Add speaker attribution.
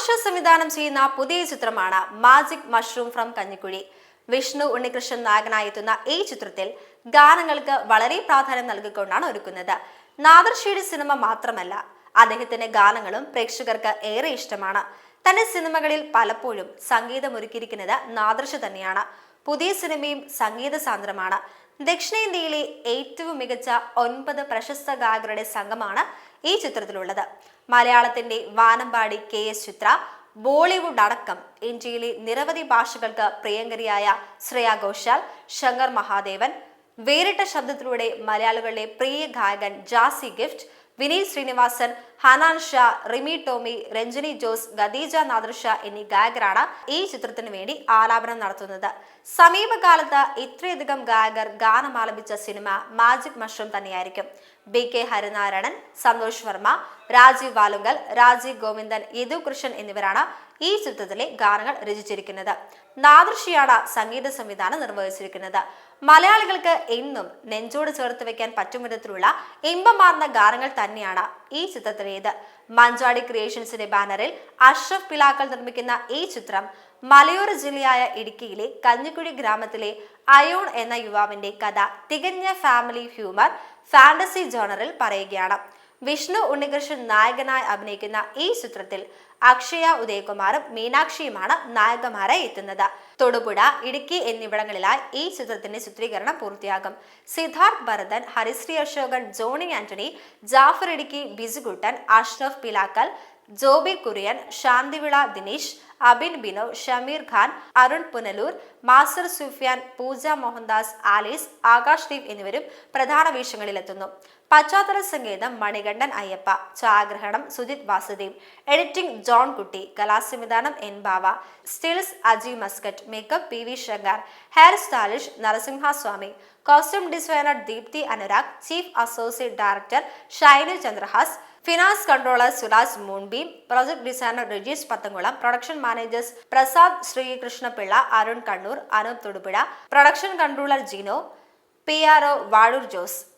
Speaker 1: നാദർഷ സംവിധാനം ചെയ്യുന്ന പുതിയ ചിത്രമാണ് magic mushroom from Kanjikuzhi. Vishnu Unnikrishnan നായകനായെത്തുന്ന ഈ ചിത്രത്തിൽ ഗാനങ്ങൾക്ക് വളരെ പ്രാധാന്യം നൽകിക്കൊണ്ടാണ് ഒരുക്കുന്നത്. നാദർഷിയുടെ സിനിമ മാത്രമല്ല അദ്ദേഹത്തിന്റെ ഗാനങ്ങളും പ്രേക്ഷകർക്ക് ഏറെ ഇഷ്ടമാണ്. തന്റെ സിനിമകളിൽ പലപ്പോഴും സംഗീതം ഒരുക്കിയിരിക്കുന്നത് നാദർഷ തന്നെയാണ്. പുതിയ സിനിമയും സംഗീത സാന്ദ്രമാണ്. ദക്ഷിണേന്ത്യയിലെ ഏറ്റവും മികച്ച ഒൻപത് പ്രശസ്ത ഗായകരുടെ സംഘമാണ് ഈ ചിത്രത്തിലുള്ളത്. മലയാളത്തിന്റെ വാനമ്പാടി കെ എസ് ചിത്ര ബോളിവുഡ് അടക്കം ഇന്ത്യയിലെ നിരവധി ഭാഷകൾക്ക് പ്രിയങ്കരിയായ ശ്രേയ ഘോഷാൽ ശങ്കർ മഹാദേവൻ വേറിട്ട ശബ്ദത്തിലൂടെ മലയാളികളുടെ പ്രിയ ഗായകൻ ജാസി ഗിഫ്റ്റ് വിനീത് ശ്രീനിവാസൻ ഹനാൻ ഷാ റിമി ടോമി രഞ്ജിനി ജോസ് ഖദീജ നാദർഷ എന്നീ ഗായകരാണ് ഈ ചിത്രത്തിന് വേണ്ടി ആലാപനം നടത്തുന്നത്. സമീപകാലത്ത് ഇത്രയധികം ഗായകർ ഗാനം ആലപിച്ച സിനിമ മാജിക് മഷ്റൂം തന്നെയായിരിക്കും. ബി കെ ഹരിനാരായണൻ സന്തോഷ് വർമ്മ രാജീവ് വാലുങ്കൽ രാജീവ് ഗോവിന്ദൻ യദു കൃഷ്ണൻ എന്നിവരാണ് ഈ ചിത്രത്തിലെ ഗാനങ്ങൾ രചിച്ചിരിക്കുന്നത്. നാദൃഷിയാണ് സംഗീത സംവിധാനം നിർവഹിച്ചിരിക്കുന്നത്. മലയാളികൾക്ക് എന്നും നെഞ്ചോട് ചേർത്ത് വെക്കാൻ പറ്റും വിധത്തിലുള്ള ഇമ്പമാർന്ന ഗാനങ്ങൾ തന്നെയാണ് ഈ ചിത്രത്തിനേത് മഞ്ചാടി ക്രിയേഷൻസിന്റെ ബാനറിൽ അഷ്റഫ് പിലാക്കൽ നിർമ്മിക്കുന്ന ഈ ചിത്രം മലയോര ജില്ലയായ ഇടുക്കിയിലെ കഞ്ഞിക്കുഴി ഗ്രാമത്തിലെ അയോൺ എന്ന യുവാവിന്റെ കഥ തികഞ്ഞ ഫാമിലി ഹ്യൂമർ ഫാന്റസി ജോണറിൽ പറയുകയാണ്. വിഷ്ണു ഉണ്ണികൃഷ്ണൻ നായകനായി അഭിനയിക്കുന്ന ഈ ചിത്രത്തിൽ അക്ഷയ ഉദയകുമാറും മീനാക്ഷിയുമാണ് നായകന്മാരായി എത്തുന്നത്. തൊടുപുഴ ഇടുക്കി എന്നിവിടങ്ങളിലായി ഈ ചിത്രത്തിന്റെ ചിത്രീകരണം പൂർത്തിയാകും. സിദ്ധാർത്ഥ് ഭരതൻ ഹരിശ്രീ അശോകൻ ജോണി ആന്റണി ജാഫർ ഇടുക്കി ബിജുകുട്ടൻ അഷ്റഫ് പിലാക്കൽ ജോബി കുര്യൻ ശാന്തിവിള ദിനേശ് അബിൻ ബിനോ ഷമീർ ഖാൻ അരുൺ പുനലൂർ മാസ്റ്റർ സുഫിയാൻ പൂജ മോഹൻദാസ് ആലീസ് ആകാശ് ദീപ് എന്നിവരും പ്രധാന വേഷങ്ങളിലെത്തുന്നു. പശ്ചാത്തല സംഗീതം മണികണ്ഠൻ അയ്യപ്പ ഛായാഗ്രഹണം Sujith Vasudev editing John Kutty കലാസംവിധാനം N Bava stills Aji Muscat makeup P V Shankar hair stylish Narasimha Swamy costume designer Deepthi Anurag chief associate director Shainu Chandrahas finance controller Suraj Moonbeam project designer Rajeesh Pathankulam production managers Prasad Sreekrishnapillai Arun Kannur Anoop Thodupuzha production controller Jino P R O Vazhoor Jose.